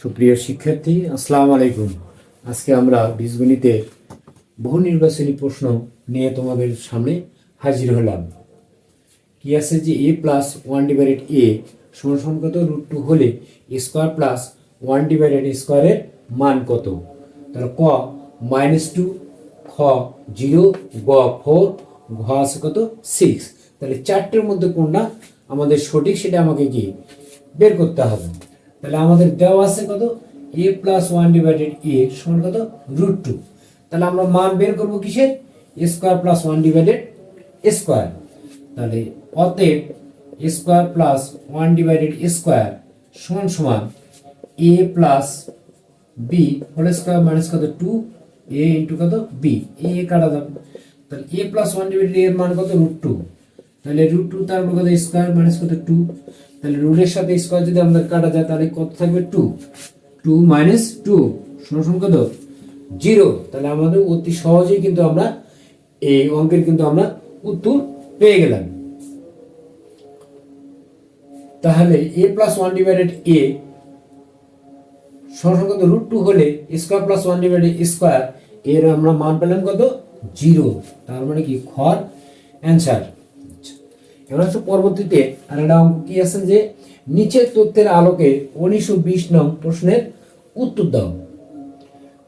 সুপ্রিয় শিক্ষার্থী, আসসালামু আলাইকুম। আজকে আমরা বীজগণিতে বহু নির্বাচনী প্রশ্ন নিয়ে তোমাদের সামনে হাজির হলাম। কি আছে যে a plus one divided a কত? রুট টু হলে স্কোয়ার প্লাস ওয়ান ডিভাইডেড স্কোয়ারের মান কত? তাহলে ক মাইনাস টু খ জিরো গ ফোর ঘ আছে কত? সিক্স তাহলে চারটের মধ্যে কোনটা আমাদের সঠিক সেটা আমাকে কি বের করতে হবে। তাহলে আমাদের দেওয়া আছে কত? A plus one divided a সমান কত? রুট টু তাহলে আমরা মান বের করব কিসের? Square plus one divided square তাহলে অতএব square plus one divided square সমান সমান a plus b whole square minus কত? টু এ ইন্টু কত? বি এ কাটা যাবে। তাহলে এ প্লাস ওয়ান ডিভাইডেড এর মান কত? রুট টু তাহলে রুট টু তারপর কত স্কোয়ার মাইনাস কত টু তাহলে রুটের সাথে স্কোয়ার যদি আমাদের কাটা যায়, তাহলে কত থাকবে টু টু মাইনাস টু শূন্য কত? জিরো তাহলে আমাদের অতি সহজেই কিন্তু আমরা এই অঙ্কের কিন্তু আমরা উত্তর পেয়ে গেলাম। তাহলে a plus one divided a সরসংখ্যা root two হলে square plus one divided square এর আমরা মান পেলাম কত? জিরো তার মানে কি? খর অ্যান্সার হচ্ছে পরবর্তীতে, আর একটা অঙ্ক কি আছে যে, নিচের তথ্যের আলোকে উনিশশো বিশ নং প্রশ্নের উত্তর দাও।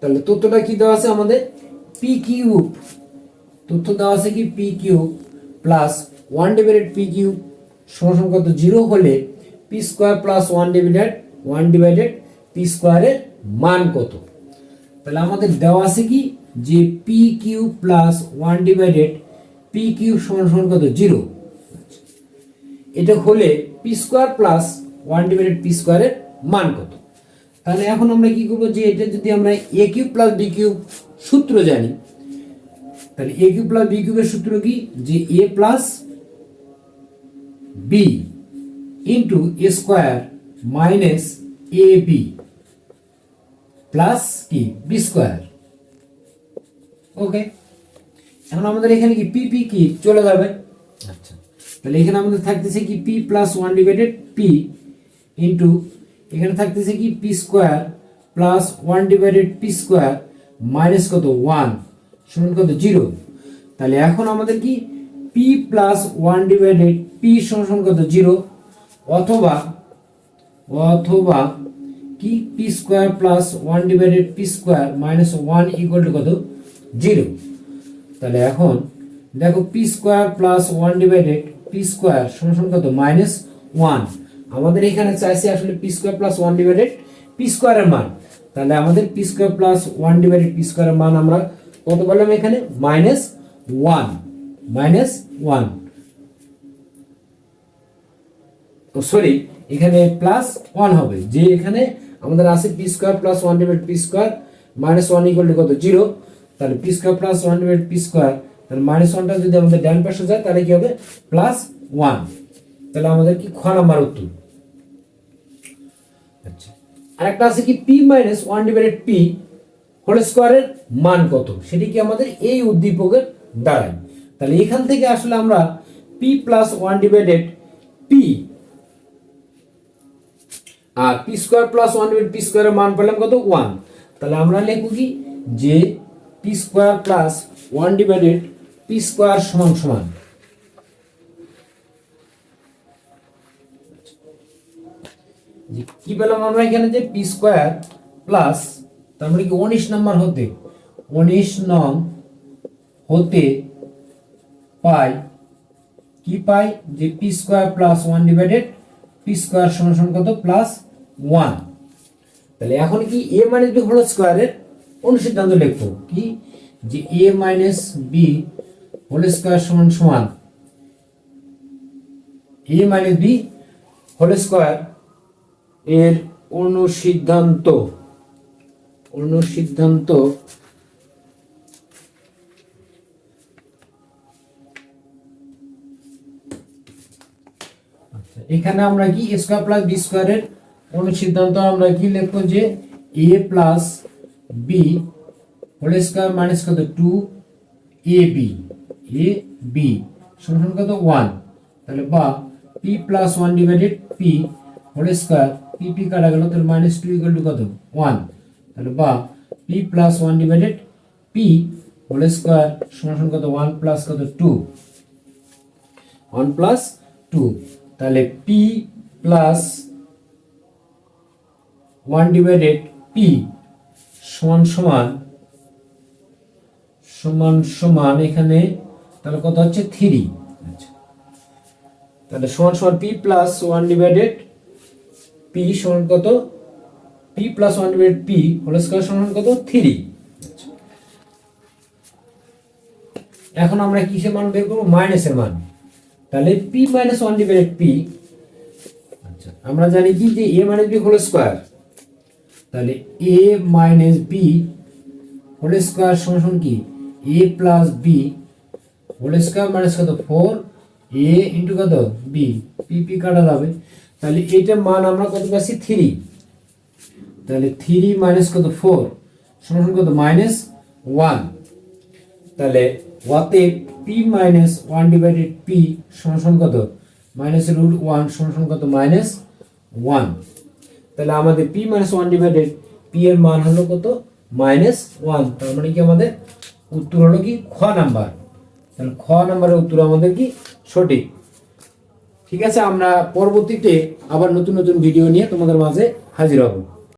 তাহলে তথ্যটা কি দেওয়া আছে আমাদের? পি কিউব তথ্য দেওয়া আছে কি? P cube plus one divided p cube সমান কত? জিরো হলে p square plus one divided one divided p স্কোয়ারের মান কত? তাহলে আমাদের দেওয়া আছে কি? যে p q plus one divided p q সমান কত? জিরো এটা হলে p square plus one divided p স্কোয়ারের মান কত? তাহলে এখন আমরা কি করব যে এটা যদি আমরা a cube plus b cube সূত্র জানি, তাহলে এ কিউব প্লাস বি কিউবের সূত্র কি? যে a plus b into a square minus a b plus কি? বি স্কোয়ার ওকে এখন আমাদের এখানে কি? পি পি কি? চলে যাবে। আচ্ছা। তাহলে এখানে আমাদের থাকতেছে কি p plus one divided p into এখানে থাকতেছে কি p square plus one divided p square minus কত? ওয়ান সমান কত? জিরো তাহলে এখন আমাদের কি p plus one divided p সমান কত? জিরো অথবা অথবা কি p square plus one divided p square minus one equal to কত? জিরো তাহলে এখন দেখো p square plus one divided p square সমান কত? মাইনাস ওয়ান আমাদের এখানে চাইছে আসলে p square plus one divided p স্কোয়ারের মান। তাহলে আমাদের p square plus one divided p স্কোয়ারের মান আমরা কত বললাম এখানে? Minus one minus one sorry এখানে প্লাস ওয়ান হবে। যে এখানে আমাদের আছে p square plus one divide p square minus one equal কত? জিরো তাহলে p square plus one divide p square তাহলে মাইনাস ওয়ানটা যদি আমাদের ডান পাশে যায়, তাহলে কি হবে? Plus one. তাহলে আমাদের কি খ নাম্বার উত্তর? আচ্ছা। আরেকটা আছে কি? P minus one divided p whole স্কোয়ারের মান কত? সেটি কি আমাদের এই উদ্দীপকের দাঁড়ায় তাহলে এখান থেকে আসলে আমরা p plus one divided p আর p square plus one divide p স্কোয়ারের মান পেলাম কত? ওয়ান। তাহলে আমরা লিখব কি? যে p square plus one divided p square সমান সমান। কি পেলাম আমরা এখানে যে পি স্কোয়ার প্লাস তার মানে কি উনিশ নাম্বার হতে, উনিশ নং হতে পাই কি পাই? যে p square plus one divided p square সমান সমান কত? প্লাস ওয়ান তাহলে এখন কি এ মাইনাস বি হোল স্কোয়ারের অনুসিদ্ধান্ত লিখব? কি? যে a minus b whole square সমান সমান a minus b whole square এর অনুসিদ্ধান্ত অনুসিদ্ধান্ত আচ্ছা, এখানে আমরা কি স্কোয়ার প্লাস বি স্কোয়ারের অনুসিদ্ধান্ত আমরা কি লিখব যে a plus b whole square minus কত? Two a b a b সমান কত? ওয়ান তাহলে বা p plus one divided p whole square p p কাটা গেল, তাহলে মাইনাস টু ইকুয়াল টু কত? ওয়ান তাহলে বা p plus one divided p whole square সমান কত? ওয়ান প্লাস কত? টু ওয়ান প্লাস টু তাহলে p plus one divided p সমান সমান সমান সমান এখানে তাহলে কত হচ্ছে? থ্রি তাহলে সমান সমান p plus one divided p সমান কত? P plus one divided p whole square সমান কত? থ্রি এখন আমরা কিসের মান বের করব? মাইনাসের মান। তাহলে p minus one divided p আচ্ছা আমরা জানি কি? যে a minus b whole square তাহলে a minus b whole square সমান কি? A plus b whole square minus কত ফোর এ ইন্টু কত? বি পি পি কাটা যাবে। তাহলে এইটার মান আমরা কত পাচ্ছি? থ্রি তাহলে থ্রি মাইনাস কত? ফোর সমান কত? মাইনাস ওয়ান তাহলে ওয়াতে p minus one divided p সমান কত? মাইনাস রুট ওয়ান সমান কত? মাইনাস ওয়ান তাহলে আমাদের p minus one divided p এর মান হলো কত? মাইনাস ওয়ান তার মানে কি আমাদের? উত্তর হলো কি? খ নাম্বার তাহলে খ নম্বরের উত্তর আমাদের কি? সঠিক। ঠিক আছে, আমরা পরবর্তীতে আবার নতুন নতুন ভিডিও নিয়ে তোমাদের মাঝে হাজির হব।